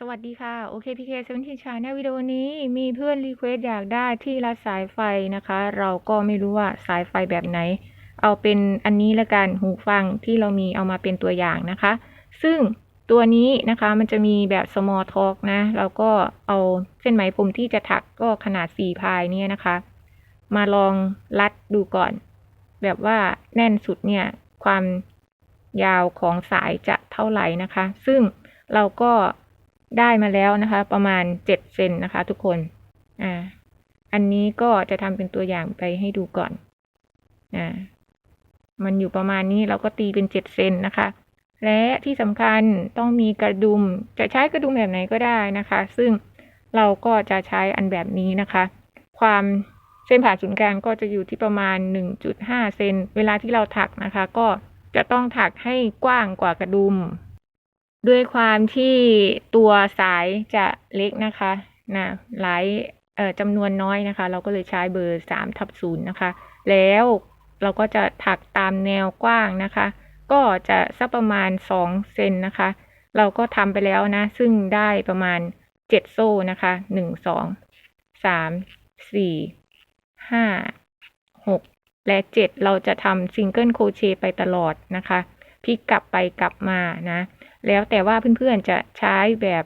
สวัสดีค่ะ โอเคพีเคเซเวนทีชาแนลวิดีโอนี้มีเพื่อนรีเควสอยากได้ที่รัดสายไฟนะคะ เราก็ไม่รู้ว่าสายไฟแบบไหน เอาเป็นอันนี้ละกันหูฟังที่เรามีเอามาเป็นตัวอย่างนะคะ ซึ่งตัวนี้นะคะมันจะมีแบบ small talk นะ เราก็เอาเส้นไหมพรมที่จะถักก็ขนาด 4 พายเนี่ยนะคะ มาลองรัดดูก่อน แบบว่าแน่นสุดเนี่ย ความยาวของสายจะเท่าไหร่นะคะ ซึ่งเราก็ ได้มาแล้วนะคะ ประมาณเจ็ดเซนนะคะทุกคน อ่า อันนี้ก็จะทำเป็นตัวอย่างไปให้ดูก่อน อ่า มันอยู่ประมาณนี้เราก็ตีเป็นเจ็ดเซนนะคะ และที่สำคัญต้องมีกระดุม จะใช้กระดุมแบบไหนก็ได้นะคะ ซึ่งเราก็จะใช้อันแบบนี้นะคะ ความเส้นผ่าศูนย์กลางก็จะอยู่ที่ประมาณ 1.5 เซน เวลาที่เราถักนะคะ ก็จะต้องถักให้กว้างกว่ากระดุม ด้วยความที่ตัวสายจะเล็กนะคะนะหลายเอ่อจำนวนน้อยนะคะ เราก็เลยใช้เบอร์3ทับศูนย์นะคะ แล้วเราก็จะถักตามแนวกว้างนะคะ ก็จะสักประมาณ2เซนนะคะ เราก็ทำไปแล้วนะ ซึ่งได้ประมาณ7โซ่นะคะ1 2 3 4 5 6และ7เราจะทำซิงเกิลโครเชต์ไปตลอดนะคะ พลิกกลับไปกลับมานะ แล้วแต่ว่าเพื่อนๆจะใช้แบบ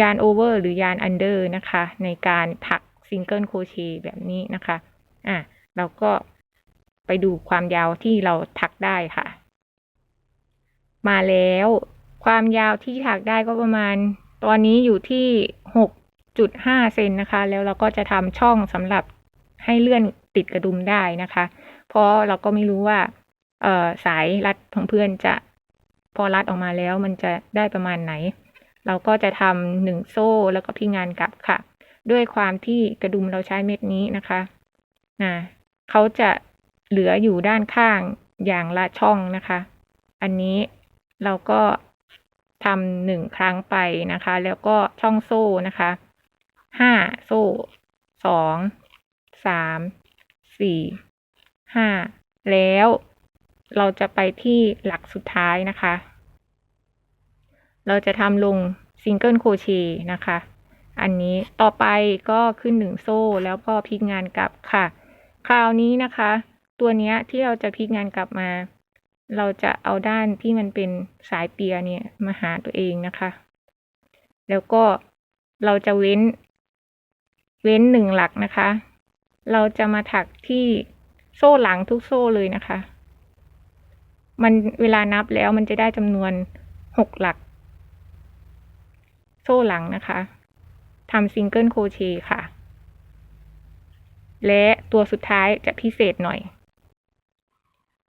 ยานโอเวอร์หรือยานอันเดอร์นะคะ ในการถักซิงเกิลโครเชต์แบบนี้นะคะอะเราก็ไปดูความยาวที่เราถักได้ค่ะ มาแล้วความยาวที่ถักได้ก็ประมาณ ตอนนี้อยู่ที่6.5เซนนะคะ แล้วเราก็จะทำช่องสำหรับให้เลื่อนติดกระดุมได้นะคะ เพราะเราก็ไม่รู้ว่า เอ่อสายรัดของเพื่อนจะพอรัดออกมาแล้วมันจะได้ประมาณไหน เราก็จะทำหนึ่งโซ่แล้วก็พี่งานกลับค่ะ ด้วยความที่กระดุมเราใช้เม็ดนี้นะคะนะเขาจะเหลืออยู่ด้านข้างอย่างละช่องนะคะ อันนี้เราก็ทำหนึ่งครั้งไปนะคะ แล้วก็ช่องโซ่นะคะห้าโซ่สองสามสี่ห้าแล้ว เราจะไปที่หลักสุดท้ายนะคะ เราจะทำลงซิงเกิลโครเชต์นะคะ อันนี้ต่อไปก็ขึ้นหนึ่งโซ่แล้วก็พลิกงานกลับค่ะ คราวนี้นะคะ ตัวเนี้ยที่เราจะพลิกงานกลับมา เราจะเอาด้านที่มันเป็นสายเปียเนี่ยมาหาตัวเองนะคะ แล้วก็เราจะเว้น เว้นหนึ่งหลักนะคะ เราจะมาถักที่โซ่หลังทุกโซ่เลยนะคะ มันเวลานับแล้วมันจะได้จำนวนหกหลัก โซ่หลังนะคะทำซิงเกิลโครเชต์ค่ะ และตัวสุดท้ายจะพิเศษหน่อย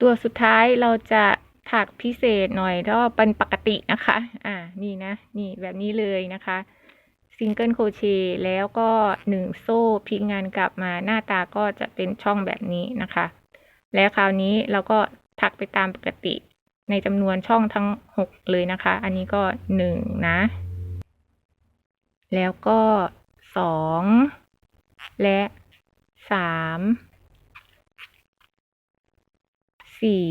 ตัวสุดท้ายเราจะถักพิเศษหน่อยก็เป็นปกตินะคะ อ่า นี่นะ นี่แบบนี้เลยนะคะ ซิงเกิลโครเชต์แล้วก็หนึ่งโซ่พลิกงานกลับมาหน้าตาก็จะเป็นช่องแบบนี้นะคะ แล้วคราวนี้เราก็ ถักไปตามปกติ ในจำนวนช่องทั้งหกเลยนะคะ อันนี้ก็หนึ่งนะ แล้วก็สองและสามสี่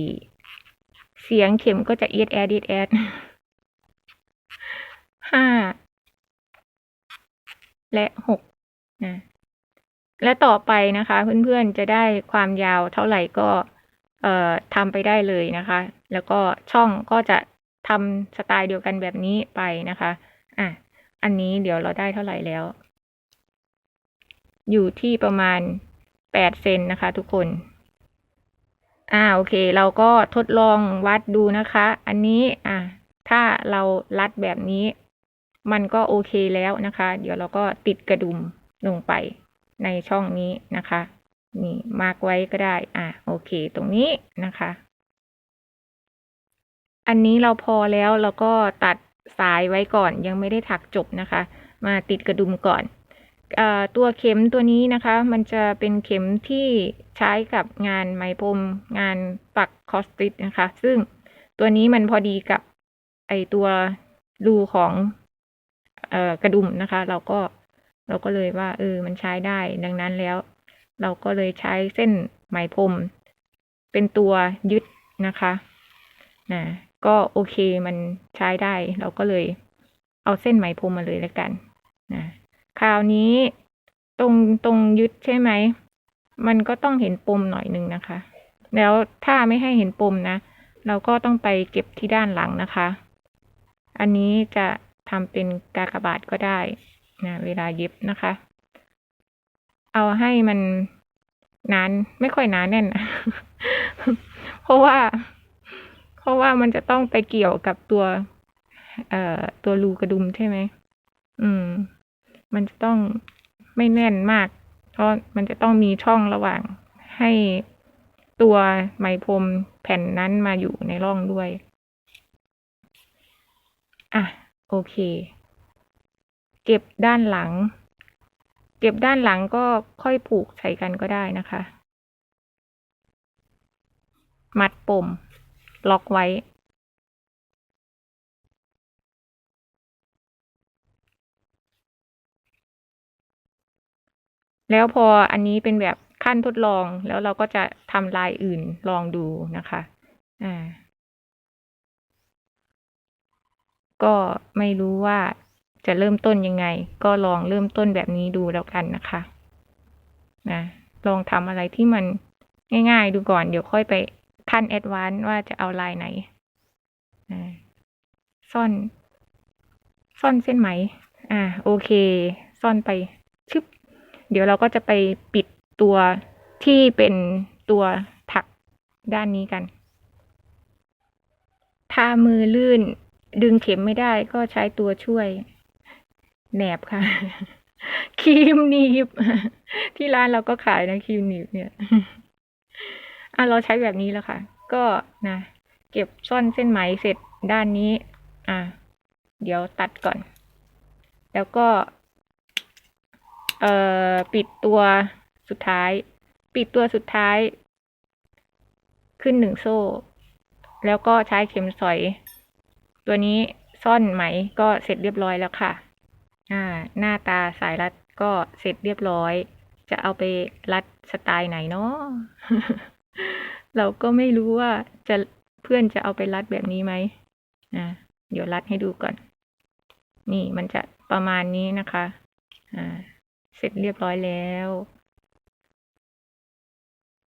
เสียงเข็มก็จะเอียดแอดเอียดแอดห้าและหกนะและต่อไปนะคะ เพื่อนๆจะได้ความยาวเท่าไหร่ก็ เอ่อทำไปได้เลยนะคะ แล้วก็ช่องก็จะทำสไตล์เดียวกันแบบนี้ไปนะคะอะอันนี้เดี๋ยวเราได้เท่าไหร่แล้ว อยู่ที่ประมาณแปดเซนนะคะ ทุกคนอ่าโอเค เราก็ทดลองวัดดูนะคะ อันนี้อะถ้าเรารัดแบบนี้ มันก็โอเคแล้วนะคะ เดี๋ยวเราก็ติดกระดุมลงไปในช่องนี้นะคะ นี่มาร์กไว้ก็ได้ อะโอเค ตรงนี้นะคะ อันนี้เราพอแล้วเราก็ตัดสายไว้ก่อนยังไม่ได้ถักจบนะคะ มาติดกระดุมก่อนอตัวเข็มตัวนี้นะคะ มันจะเป็นเข็มที่ใช้กับงานไหมพรมงานปักคอสติดนะคะ ซึ่งตัวนี้มันพอดีกับไอตัวรูของอกระดุมนะคะ เราก็เราก็เลยว่าเออมันใช้ได้ดังนั้นแล้ว เราก็เลยใช้เส้นไหมพรมเป็นตัวยึดนะคะนะก็โอเคมันใช้ได้ เราก็เลยเอาเส้นไหมพรมมาเลยแล้วกันนะคราวนี้ตรงตรงยึดใช่ไหม มันก็ต้องเห็นปมหน่อยหนึ่งนะคะ แล้วถ้าไม่ให้เห็นปมนะ เราก็ต้องไปเก็บที่ด้านหลังนะคะ อันนี้จะทำเป็นกากบาทก็ได้นะเวลาเย็บนะคะ เอาให้มันนานไม่ค่อยหนานแน่นเพราะว่า เพราะว่ามันจะต้องไปเกี่ยวกับตัว เอ่อตัวรูกระดุมใช่ไหมอืม มันจะต้องไม่แน่นมาก เพราะมันจะต้องมีช่องระหว่างให้ตัวไหมพรมแผ่นนั้นมาอยู่ในร่องด้วย อะ โอเค เก็บด้านหลัง เก็บด้านหลังก็ค่อยผูกใส่กันก็ได้นะคะ มัดปม ล็อกไว้ แล้วพออันนี้เป็นแบบขั้นทดลองแล้วเราก็จะทำลายอื่นลองดูนะคะ อ่า ก็ไม่รู้ว่า จะเริ่มต้นยังไง ก็ลองเริ่มต้นแบบนี้ดูแล้วกันนะคะนะลองทำอะไรที่มันง่าย ๆ ดูก่อน เดี๋ยวค่อยไปขั้นแอดวานซ์ว่าจะเอาลายไหนอ่าซ่อน ซ่อนเส้นไหม อ่า โอเค ซ่อนไปชึบเดี๋ยวเราก็จะไปปิดตัวที่เป็นตัวถักด้านนี้กัน ถ้ามือลื่นดึงเข็มไม่ได้ก็ใช้ตัวช่วย แหนบค่ะครีมหนีบ ที่ร้านเราก็ขายนะครีมหนีบเนี่ยอะเราใช้แบบนี้แล้วค่ะ ก็นะเก็บซ่อนเส้นไหมเสร็จด้านนี้ อะเดี๋ยวตัดก่อน แล้วก็ เอ่อปิดตัวสุดท้าย ปิดตัวสุดท้าย ขึ้นหนึ่งโซ่ แล้วก็ใช้เข็มสอย ตัวนี้ซ่อนไหมก็เสร็จเรียบร้อยแล้วค่ะ อ่าหน้าตาสายรัดก็เสร็จเรียบร้อย จะเอาไปรัดสไตล์ไหนเนาะเราก็ไม่รู้ว่าจะเพื่อนจะเอาไปรัดแบบนี้ไหมอ่าเดี๋ยวรัดให้ดูก่อน นี่มันจะประมาณนี้นะคะ อ่า เสร็จเรียบร้อยแล้ว